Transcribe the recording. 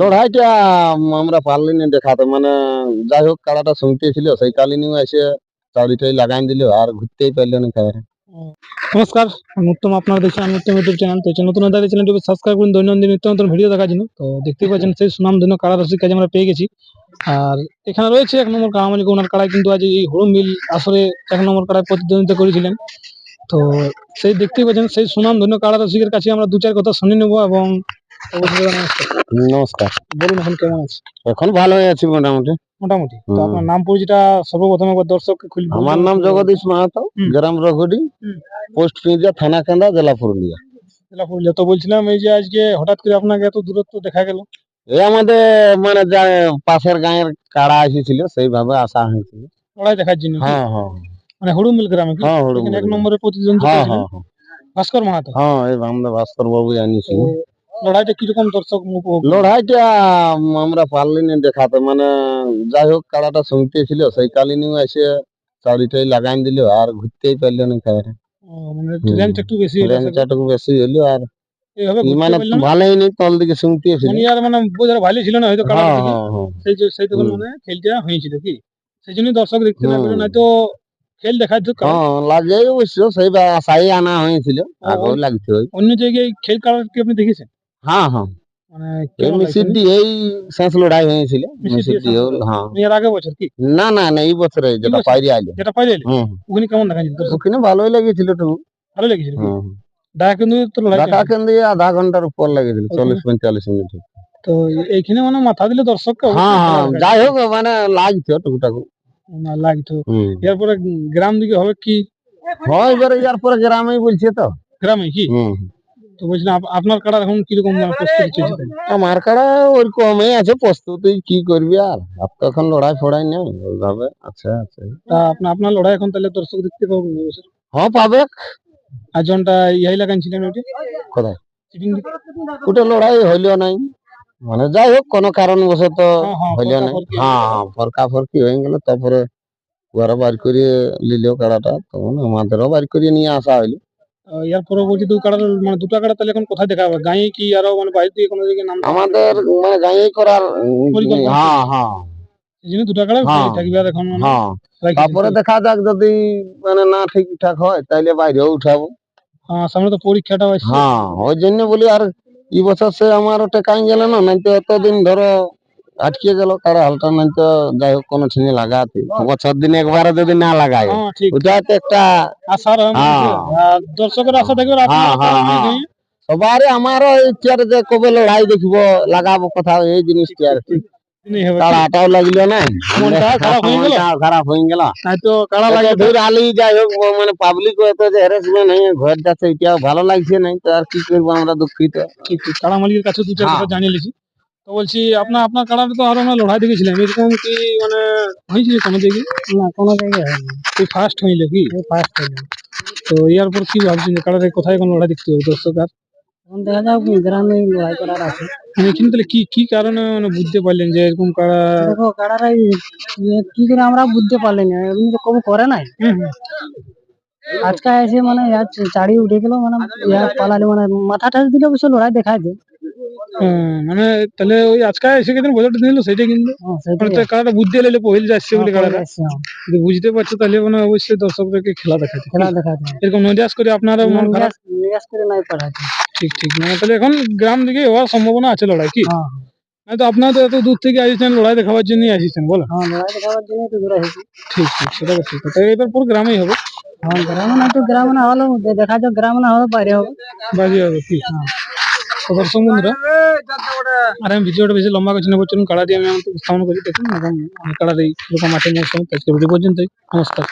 লড়াইটা আমরা পারলি না দেখাতে। মানে যাই হোক, কাড়াটা শুনতে ছিল সেই কালিনিও এসে চাউরিটাই লাগাই দিল, আর ঘুরতেই পারল না খাবার। নমস্কার আমি উত্তম আপনারা দেখছেন আমি উত্তম ইউটিউব চ্যানেল তো নতুন দাঁড়িয়ে চ্যানেলটি সাবস্ক্রাইব করুন, দৈনন্দিন নিত্য নতুন ভিডিও দেখার জন্য। তো দেখতেই পাচ্ছেন, সেই সুনাম ধন্য কাড়া রসিক কাজ আমরা পেয়ে গেছি। আর এখানে রয়েছে এক নম্বর কাড়া মালিক, ওনার কাড়ায় কিন্তু আজ এই হরুম মিল আসরে এক নম্বর কাড়ায় প্রতিদ্বন্দ্বিতা করেছিলেন। তো সেই দেখতেই পাচ্ছেন, সেই সুনাম ধন্য কাড়া রসিকের কাছে আমরা দু চার কথা শুনে নেব এবং দাদা নমস্কার। নমস্কার বলুন এখন কেমন আছে এখন ভালোই আছি মোটামুটি মোটামুটি তো হুম। আপনার নাম পরিচয়টা সর্বপ্রথম একবার দর্শককে খুলে বলুন। আমার নাম জগদীশ মাহাতো হুম। গ্রাম রঘুডি হুম। পোস্ট পিঁজা থানা কেন্দ্রা জেলা পুরুলিয়া জেলা পুরুলিয়া তো বলছিলাম এই যে আজকে হঠাৎ করে আপনাকে এত দূরত্ব দেখা গেল এই আমাদের মানে যা পাশের গাঁয়ের কাড়া এসেছিল সেইভাবে আসা হয়েছিল লড়াই দেখার জন্য কি? হ্যাঁ হ্যাঁ মানে হুড়ুম মিল গ্রামে কি হ্যাঁ হুড়ুম এখানে এক মিল। নম্বরে প্রতিদ্বন্দ্বিতা হ্যাঁ করেছিলেন হ্যাঁ হ্যাঁ। ভাস্কর মাহাতো হ্যাঁ এই আমাদের ভাস্কর বাবু আনিছিল তো লড়াইটা কীরকম দর্শক লড়াইটা আমরা পারলি না দেখাতে। মানে যাই হোক কাড়াটা শুনতে ছিল সেই কালিনিও এসে চাউরিটাই লাগাই দিল আর ঘুরতেই পারল না খাবার মানে। একটু বেশি হলো আর ঘুরতে মানে ভালোই নি তল দিকে শুনতে ছিল। মানে আর মানে বোঝার ভালো ছিল না হয়তো কাড়া হ্যাঁ। হ্যাঁ। সেই সেই তখন মানে খেলটা হয়েছিল কি? সেই জন্য দর্শক দেখতে না না তো খেল দেখার হ্যাঁ লাগে অবশ্য সেই আশাই আনা হয়েছিল আগেও অন্য জায়গায় খেল কাড়ার কি আপনি দেখেছেন? হ্যাঁ হ্যাঁ। মানে এই কেমন লাগছে? মিসির এই শেষ লড়াই হয়েছিল মিসির মিসির দিয়ে দি শেষ হ্যাঁ। এর আগে বছর কি? না না না এই বছরে যেটা বছর? পাইরে আইলো। যেটা পাইলে হুম ওখানে কেমন দেখা যেত ওখানে ভালোই লেগেছিল তো। ভালো লেগেছিল কি? হুম দেখা কিন্তু তো লড়াই ডাটা কেন দিয়ে আধা ঘণ্টার উপর লেগেছিল চল্লিশ পঁয়তাল্লিশ মিনিট। তো এইখানে মানে মাথা দিলে দর্শক হ্যাঁ হ্যাঁ যাই হোক মানে লাগছে টুকটাক। না লাগতো হুম। এরপরে গ্রাম দিকে হবে কি? হয় এবারে ইয়ার পরে গ্রামেই বলছে তো। গ্রামে কি? হুম। তো বলছিলাম আপনার কাড়া এখন কীরকম মানে প্রস্তুতি চলছে? আমার কাড়া ওরকমই আছে প্রস্তুতি কি করবি আর? আর তো এখন লড়াই ফড়াই নেই ওইভাবে আছে আছে। তা আপনার আপনার লড়াই এখন তাহলে দর্শক দেখতে পাবো না হ্যাঁ পাবে। আর জনটা ইহাই লাগাইছিলেন ওইটা? কোথায়? ওটা লড়াই হইল নাই। মানে যাই হোক কোনো কারণবশত হ্যাঁ, হ্যাঁ, হইল নাই। হ্যাঁ হ্যাঁ ফরকা ফরকি হয়ে গেল তারপরে ঘরে বার করে নিল কাড়াটা তখন আমাদেরও বার করে নিয়ে আসা হইল। এর পরবর্তী দু মানে দুটো কাড়া তাহলে এখন কোথায় দেখা হবে? গাঁয়ে কি আরও মানে বাইরে থেকে কোনো দিকে নাম আমাদের মানে গাঁয়ে করার হ্যাঁ হ্যাঁ। এই জন্য দুটো কাড়া হ্যাঁ। থাকবে আর এখন মানে হ্যাঁ। তারপরে দেখা যাক যদি মানে না ঠিকঠাক হয় তাইলে বাইরেও উঠাবো। হ্যাঁ, সামনে তো পরীক্ষাটা আসছে। হ্যাঁ ওই জন্য বলি আর এই বছর সে আমার টেকাই গেল না নাই তো এতদিন ধরো আটকে গেল কারও হালটা যাই হোক কোনো ছিনে লাগাতে। বছর দিন একবারে যদি না লাগায় হ্যাঁ ওটা তো একটা আশার হয়। দর্শকের আশা থাকবে হ্যাঁ, হ্যাঁ। সবারই আমারও ইচ্ছা যে কবে লড়াই দেখব লাগাবো কোথাও এই জিনিসটা আর? কি। তাড়াটাও লাগল না? খারাপ হয়ে গেল? খারাপ হয়ে গেল। তাই তো কাড়া লাগে লাগে ধর আলি যাই হোক মানে পাবলিক এত যে হ্যারাসমেন্ট হয়ে ঘর যাচ্ছে এটাও ভালো লাগছে নাই তো আর কি করব আমরা দুঃখিত? কাড়া মালিকের কাছে দু চার। কথা জানিয়ে লিছি তো বলছি আপনার আপনার কাড়াটা তো আরও আমরা লড়াই দেখেছিলাম। এরকম কি মানে হয়েছিল কোনো জায়গায়? না কোনো জায়গায় হয়নি। তুই ফার্স্ট হইলে কি? ফার্স্ট হইলে। তো ইয়ার পর কি ভাবছেন যে কোথায় কোন লড়াই দেখতে হবে দর্শক আর? এখন দেখা যাক গ্রামে লড়াই করার আছে। মানে কিন্তু তাহলে কি কি কারণে মানে বুঝতে পারলেন যে এরকম কাড়া দেখো কাড়ারাই ইয়ে কি করে আমরা বুঝতে পারলি না। এমনি তো কবু করে নাই। আজকে এসে মানে চাড়ি উঠে গেল মানে পালালে মানে মাথা টাচ দিলে অবশ্য লড়াই দেখায় যে। হ্যাঁ, মানে তাহলে ওই আজকে এসে কেদিন বজারটা দিল সেটা কিন্তু হ্যাঁ, সেটাই মানে তো কাড়াটা বুঝতে এলে পহিল যাচ্ছে বলে কাড়াটা আসছে, হ্যাঁ, যদি বুঝতে পারছ তাহলে মানে অবশ্যই দর্শকদেরকে খেলা দেখাতে খেলা দেখাতে এরকম নৈরাশ করে আপনারা মন খারাপ নিরাশ নিরাশ করে নাই পাঠাচ্ছে ঠিক ঠিক মানে তাহলে এখন গ্রাম দিকে হওয়ার সম্ভাবনা আছে লড়াই কি হ্যাঁ না তো আপনারা তো এত দূর থেকে আসছেন লড়াই দেখাবার জন্যই আসছেন বলো হ্যাঁ লড়াই দেখাবার জন্য তো দূরে হয়েছি ঠিক ঠিক সেটা তো ঠিক কথা এবার পুরো গ্রামেই হবে হ্যাঁ গ্রামে না তো গ্রামে না হলেও দে- দেখা যাক গ্রামে না হবে বাইরে হবে বাজি হবে কি তো দর্শক বন্ধুরা আর আমি ভিডিওটা বেশি লম্বা করছি না বলছিলাম কাড়া দিয়ে আমি আমাকে স্থাপন করি দেখুন এবং কাড়ার এই এরকম মাঠে মৌসুম আজকে ভিডিও পর্যন্তই। নমস্কার।